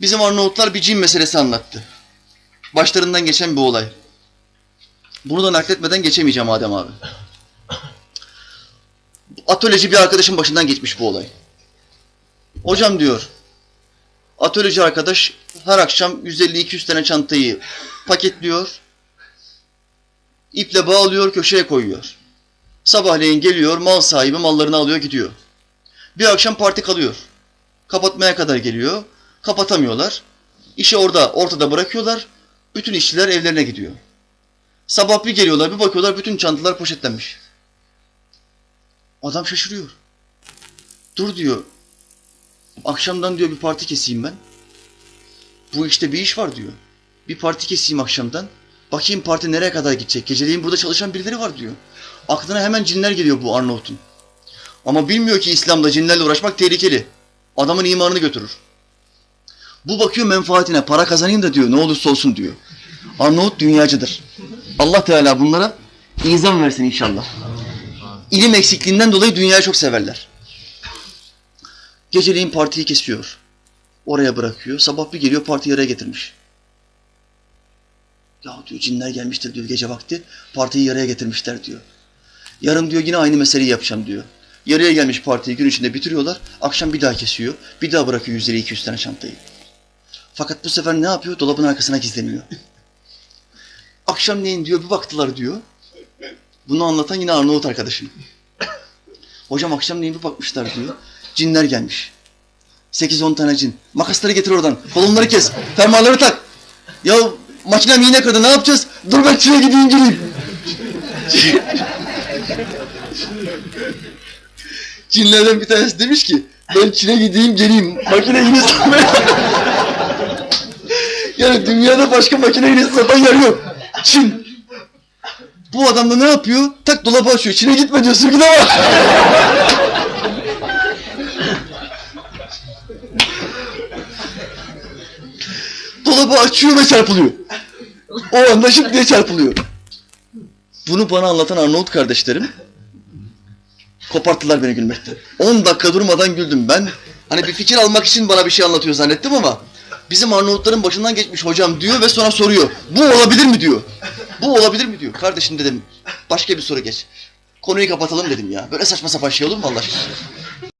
Bizim Arnavutlar bir cin meselesi anlattı. Başlarından geçen bir olay. Bunu da nakletmeden geçemeyeceğim Adem abi. Atölyeci bir arkadaşın başından geçmiş bu olay. Hocam diyor, atölyeci arkadaş her akşam 150-200 tane çantayı paketliyor, iple bağlıyor, köşeye koyuyor. Sabahleyin geliyor, mal sahibi mallarını alıyor gidiyor. Bir akşam parti kalıyor. Kapatmaya kadar geliyor, kapatamıyorlar. İşi orada, ortada bırakıyorlar. Bütün işçiler evlerine gidiyor. Sabah bir geliyorlar, bir bakıyorlar bütün çantalar poşetlenmiş. Adam şaşırıyor. Dur diyor. Akşamdan diyor bir parti keseyim ben. Bu işte bir iş var diyor. Bir parti keseyim akşamdan. Bakayım parti nereye kadar gidecek. Geceleyin burada çalışan birileri var diyor. Aklına hemen cinler geliyor bu Arnavut'un. Ama bilmiyor ki İslam'da cinlerle uğraşmak tehlikeli. Adamın imanını götürür. Bu bakıyor menfaatine para kazanayım da diyor ne olursa olsun diyor. Arnavut dünyacıdır. Allah Teala bunlara izan versin inşallah. İlim eksikliğinden dolayı dünyayı çok severler. Geceleyin partiyi kesiyor. Oraya bırakıyor. Sabah bir geliyor partiyi yaraya getirmiş. Ya diyor cinler gelmiştir diyor gece vakti. Partiyi yaraya getirmişler diyor. Yarın diyor yine aynı meseleyi yapacağım diyor. Yarıya gelmiş partiyi gün içinde bitiriyorlar. Akşam bir daha kesiyor. Bir daha bırakıyor 100 lira 200 tane çantayı. Fakat bu sefer ne yapıyor? Dolabın arkasına gizleniyor. Akşamleyin diyor bir baktılar diyor. Bunu anlatan yine Arnavut arkadaşım. Hocam akşamleyin bir bakmışlar diyor. Cinler gelmiş. 8-10 tane cin. Makasları getir oradan. Kolonları kes. Fermuarları tak. Ya makinem iğne kırdı ne yapacağız? Dur ben Çin'e gideyim geleyim. Cinlerden bir tanesi demiş ki ben Çin'e gideyim geleyim. Makine iğne satmaya. Yani dünyada başka makine iğnesi satan yer yok. Çin. Bu adam da ne yapıyor? Tak dolabı açıyor. Çin'e gitme diyor. Sürgüne bak. dolabı açıyor ve çarpılıyor. O anda şıp diye çarpılıyor. Bunu bana anlatan Arnavut kardeşlerim koparttılar beni gülmekten. 10 dakika durmadan güldüm. Ben hani bir fikir almak için bana bir şey anlatıyor zannettim ama bizim Arnavutların başından geçmiş hocam diyor ve sonra soruyor. Bu olabilir mi diyor. Bu olabilir mi diyor. Kardeşim dedim başka bir soru geç. Konuyu kapatalım dedim ya. Böyle saçma sapan şey olur mu Allah aşkına?